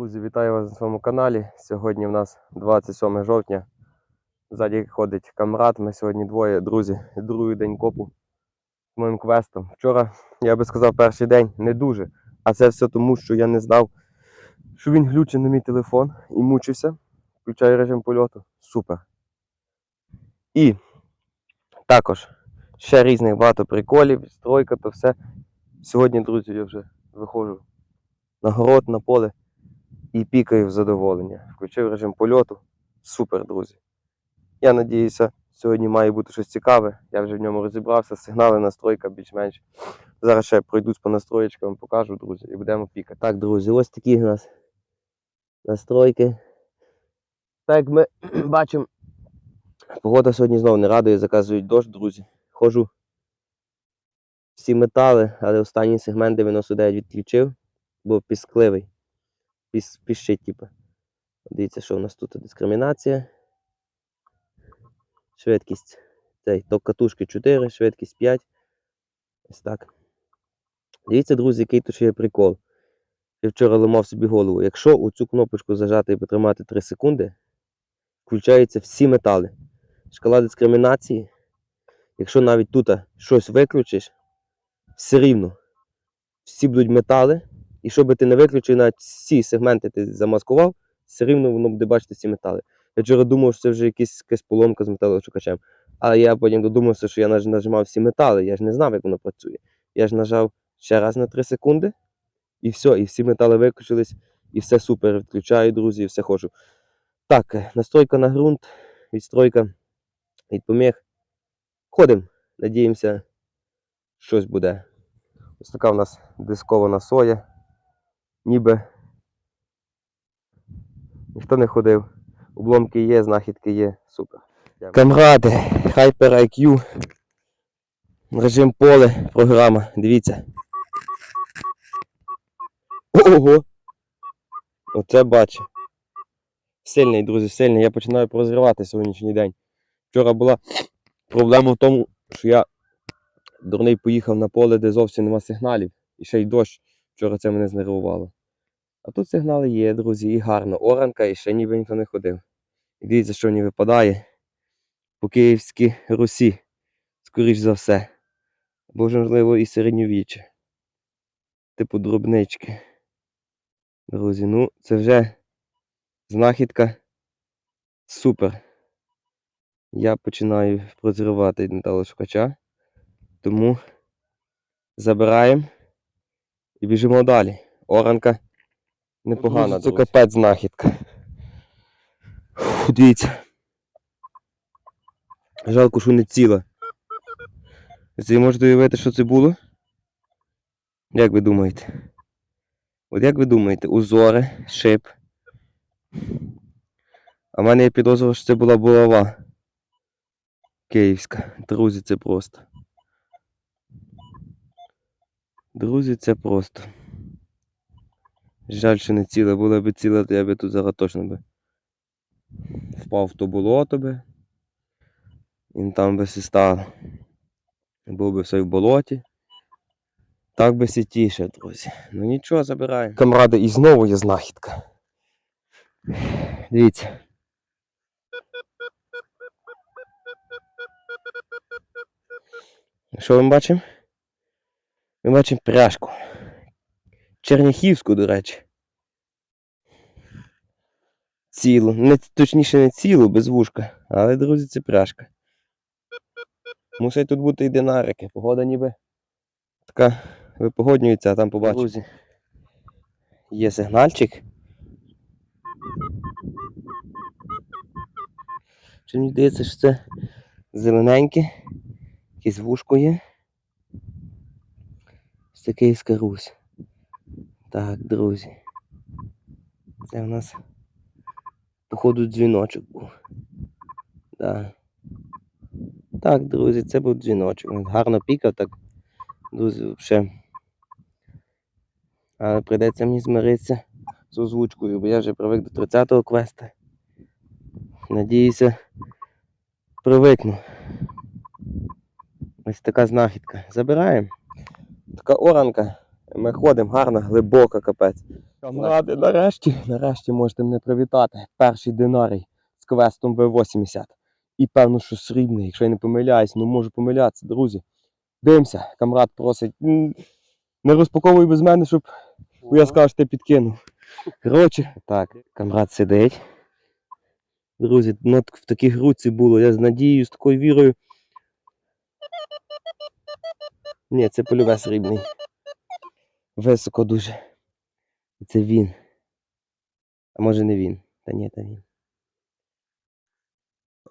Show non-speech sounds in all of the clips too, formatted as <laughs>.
Друзі, вітаю вас на своєму каналі. Сьогодні в нас 27 жовтня. Ззаді ходить камрад. Ми сьогодні двоє, друзі, другий день копу з моїм квестом. Вчора, я би сказав, перший день не дуже. А це все тому, що я не знав, що він глючить на мій телефон і мучився. Включаю режим польоту. Супер. І також ще різних багато приколів, стройка, то все. Сьогодні, друзі, я вже виходжу на город, на поле і пікаю в задоволення. Включив режим польоту. Супер, друзі. Я надіюся, сьогодні має бути щось цікаве. Я вже в ньому розібрався, сигнали, настройка більш-менш. Зараз ще пройдусь по настроєчкам, покажу, друзі, і будемо пікати. Так, друзі, ось такі у нас настройки. Так як ми <clears throat> бачимо, погода сьогодні знову не радує, заказують дощ, друзі. Хожу всі метали, але останній сегмент 99 відключив, бо піскливий піс, типу. Дивіться, що у нас тут дискримінація. Швидкість. Цей ток катушки 4, швидкість 5. Ось так. Дивіться, друзі, який тут ще є прикол. Я вчора ламав собі голову. Якщо у цю кнопочку зажати і потримати 3 секунди, включаються всі метали. Шкала дискримінації. Якщо навіть тут щось виключиш, все рівно всі будуть метали. І що би ти не виключив, навіть всі сегменти ти замаскував, все рівно воно буде бачити ці метали. Я вчора думав, що це вже якась, якась поломка з металошукачем. Але я потім додумався, що я нажимав всі метали, я ж не знав, як воно працює. Я ж нажав ще раз на 3 секунди, і все, і всі метали виключились, і все супер. Відключаю, друзі, і все ходжу. Так, настройка на ґрунт, відстройка від поміг. Ходимо, надіємося, щось буде. Ось така у нас дискована соя ніби ніхто не ходив. Обломки є, знахідки є. Супер. Камради, Hyper IQ. Режим поле, програма. Дивіться. Ого! Оце бачу. Сильний, друзі, сильний. Я починаю прозривати сьогоднішній день. Вчора була проблема в тому, що я дурний поїхав на поле, де зовсім нема сигналів. І ще й дощ. Вчора це мене знервувало. А тут сигнали є, друзі, і гарно. Оранка і ще ніби ніхто не ходив. І дивіться, що мені випадає. По Київській Русі, скоріш за все. Або ж, можливо, і середньовіччя. Типу дробнички. Друзі, ну це вже знахідка супер. Я починаю прозривати металошукача. Тому забираємо і біжимо далі. Оранка непогана. Це капець знахідка. Фу, дивіться. Жалко, що не ціла. Ви можете уявити, що це було? Як ви думаєте? От як ви думаєте, узори, шип. А в мене є підозрював, що це була булава. Київська. Друзі, це просто. Друзі, це просто. Жаль, що не ціла. Була б ціла, то я би тут зараз точно би впав в то болото би. І там би все стало. Був би все в болоті. Так би все тіше, друзі. Ну нічого, забираємо. Камради, і знову є знахідка. Дивіться. Що ми бачимо? Ми бачимо пряжку. Черняхівську, до речі. Цілу. Не, точніше не цілу, без вушка. Але, друзі, це пряжка. Мусить тут бути і динарики. Погода ніби така випогоднюється, а там побачимо. Друзі. Є сигнальчик. Чи мені здається, що це зелененьке. Якесь вушко є. Це Київська Русь. Так, друзі. Це у нас, походу, дзвіночок був. Да. Так, друзі, це був дзвіночок. Він Гарно пікав, так, друзі, взагалі. Але прийдеться мені змиритися з озвучкою, бо я вже привик до 30-го квеста. Надіюся, привикну. Ось така знахідка. Забираємо. Така оранка Ми ходимо гарно, глибоко, капець. Камради, нарешті, нарешті можете мене привітати. Перший динарій з квестом V80. І певно, що срібний, якщо я не помиляюсь, ну можу помилятися, друзі. Дивимося, камрад просить. Не розпаковуй без мене, щоб бо я сказав, що ти підкинув. Коротше, так, камрад сидить. Друзі, ну, в такій груці було, я з надією, з такою вірою. Ні, це польове срібний. Високо дуже. І Це він. А може не він. Та ні, та він.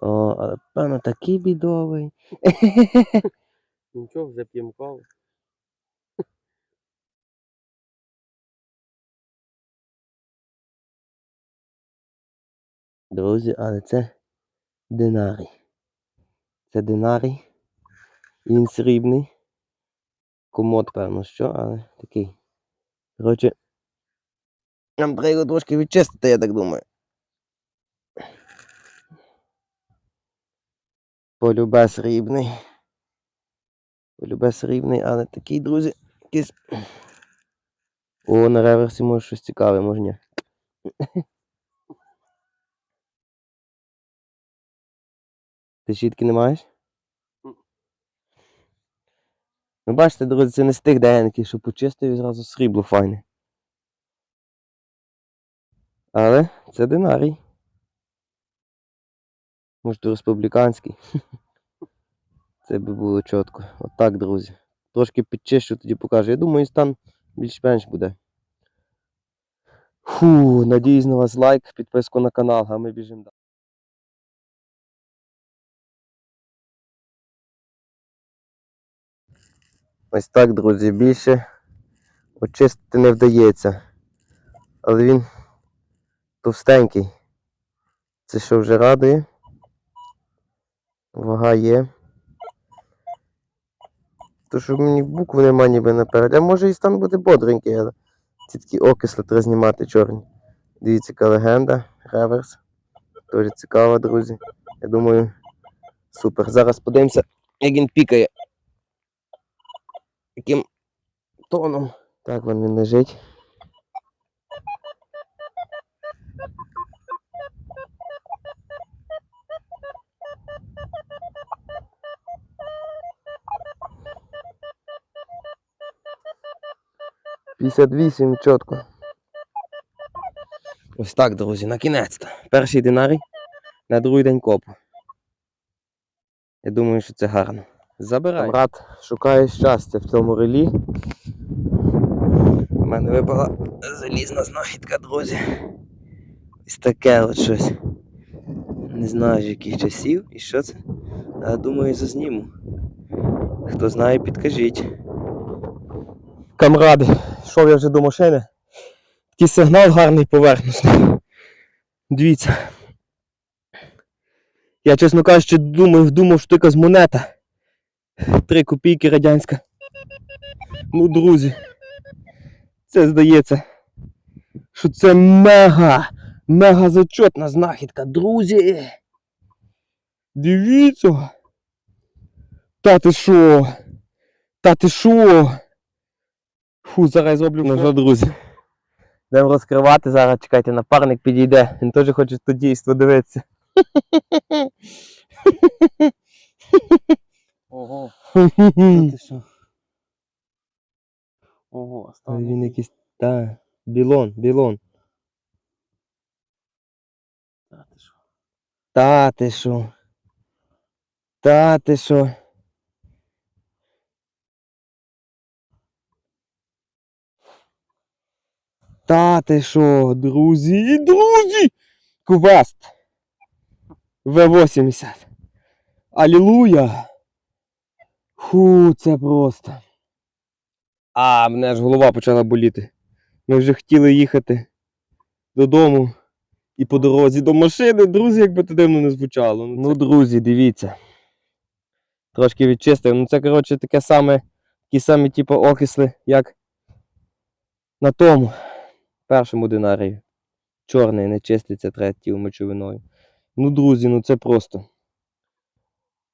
О, але певно такий бідовий. <laughs> Нічого, вже п'ємо каву. Друзі, але це динарій. Це динарій. Він срібний. Комод, певно, що, але такий. Коротше, нам треба його трошки відчистити, я так думаю. Полюбе срібний. Полюбе срібний, але такий, друзі, якийсь. О, на реверсі може щось цікаве, може ні. <laughs> Ти щітки не маєш? Ну бачите, друзі, це не з тих деньків, що почистив і зразу срібло файне. Але це динарій. Може, то республіканський. <laughs> Це би було чітко. Отак, друзі. Трошки підчищу, тоді покажу. Я думаю, стан більш-менш буде. Фу, надіюсь на вас лайк, підписку на канал, а ми біжимо далі. Ось так, друзі, більше очистити не вдається. Але він товстенький. Це що вже радує. Вага є. То що мені букв нема ніби наперед. А може і стан буде бодренький, але ці такі окисли треба знімати чорні. Дивіться, яка легенда, реверс. Дуже цікаво, друзі. Я думаю, супер. Зараз подивимося, як він пікає. Яким тоном. Так, вон він лежить. П'ятдесят вісім чітко. Ось так, друзі, на кінець-то. Перший динарій на другий день копу. Я думаю, що це гарно. Забирай. Камрад шукає щастя в цьому релі. У мене випала залізна знахідка, друзі. Ось таке от щось. Не знаю, з яких часів і що це. Але думаю, зазніму. Хто знає, підкажіть. Камради, йшов я вже до машини. Такий сигнал гарний поверхностний. Дивіться. Я, чесно кажучи, думав, думав, що це якась монета. Три копійки радянська. Ну, друзі, це здається, що це мега, мега зачетна знахідка, друзі. Дивіться. Та ти що? Та ти що? Фу, зараз зроблю. Ну що, друзі? Будемо розкривати зараз, чекайте, напарник підійде. Він теж хоче то дійство дивитися. <laughs> Ого, та ти <laughs> що? Ого, став. Він якийсь. Та, білон, білон. Та ти що? Та ти що? Та ти що? Та ти що, друзі, друзі! Квест! В80. Алілуя! Фу, це просто. А, мене ж голова почала боліти. Ми вже хотіли їхати додому і по дорозі до машини, друзі, як би то дивно не звучало. Ну, ну друзі, дивіться. Трошки відчистив. Ну це, коротше, таке саме, такі самі, типу, окисли, як на тому першому динарії. Чорний не чиститься третьою мочовиною. Ну, друзі, ну це просто.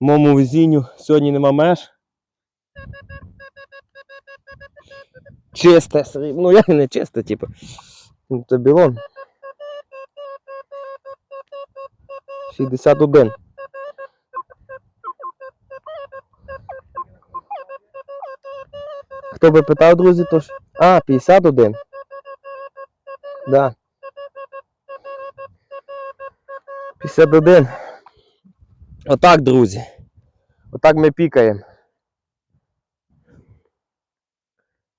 Моєму везінню сьогодні нема меж. Чисте. Ну як не чисте, типу. Ну, Це білон. 61. Хто би питав, друзі, то ж. А, 51. Да. 51. Отак, друзі. Отак ми пікаємо.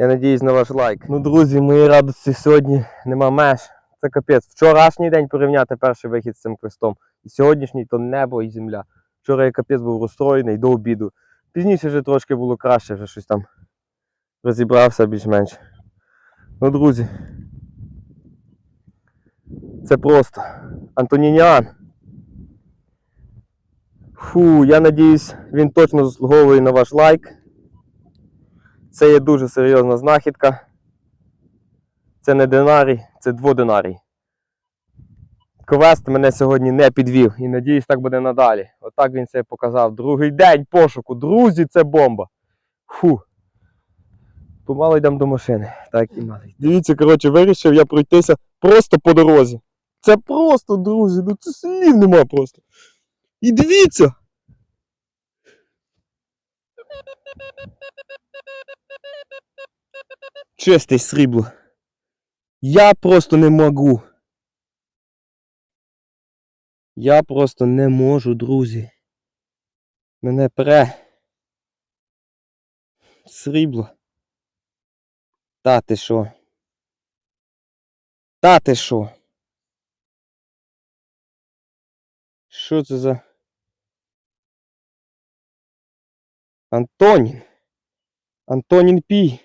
Я надіюсь на ваш лайк. Ну, друзі, моєї радості сьогодні нема меж. Це капець. Вчорашній день порівняти перший вихід з цим квестом. І сьогоднішній то небо і земля. Вчора я капець був розстроєний до обіду. Пізніше вже трошки було краще, вже щось там розібрався більш-менш. Ну, друзі. Це просто. Антонініан. Фу, я надіюсь, він точно заслуговує на ваш лайк. Це є дуже серйозна знахідка. Це не динарій, це дводинарій. Квест мене сьогодні не підвів і надіюсь, так буде надалі. Отак він себе показав. Другий день пошуку. Друзі, це бомба. Фу. Помало йдемо до машини. Так і мали. Дивіться, коротше, вирішив я пройтися просто по дорозі. Це просто, друзі, ну це слів нема просто. І дивіться! Чисте срібло. Я просто не можу. Я просто не можу, друзі. Мене пре. Срібло. Та ти що? Та ти що? Що це за. Антонін. Антонін Пій.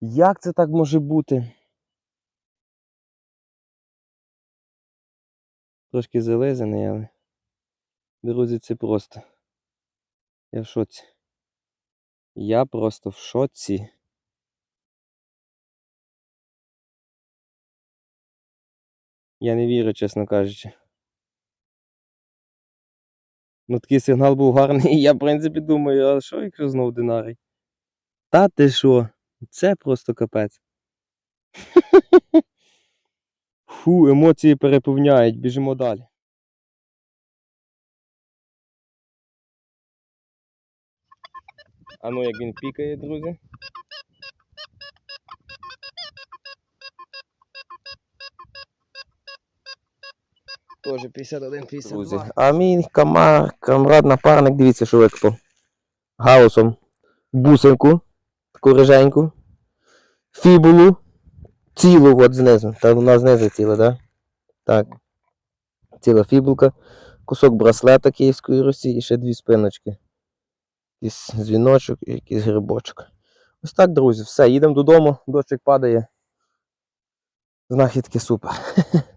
Як це так може бути? Трошки зализаний, але. Друзі, це просто. Я в шоці. Я просто в шоці. Я не вірю, чесно кажучи. Ну, такий сигнал був гарний, і я, в принципі, думаю, а що, якщо знов динарій? Та ти що? Це просто капець. Фу, емоції переповняють, біжимо далі. А ну як він пікає, друзі. Тоже 51 Друзі, а мій камар, камрад, напарник, дивіться, що викопав. Гаусом. Бусинку, таку риженьку. Фібулу. Цілу от знизу. Та вона знизу ціла, да? Так. Ціла фібулка. Кусок браслета Київської Русі і ще дві спиночки. Якийсь дзвіночок і якийсь грибочок. Ось так, друзі, все, їдемо додому, дощик падає. Знахідки супер. <laughs>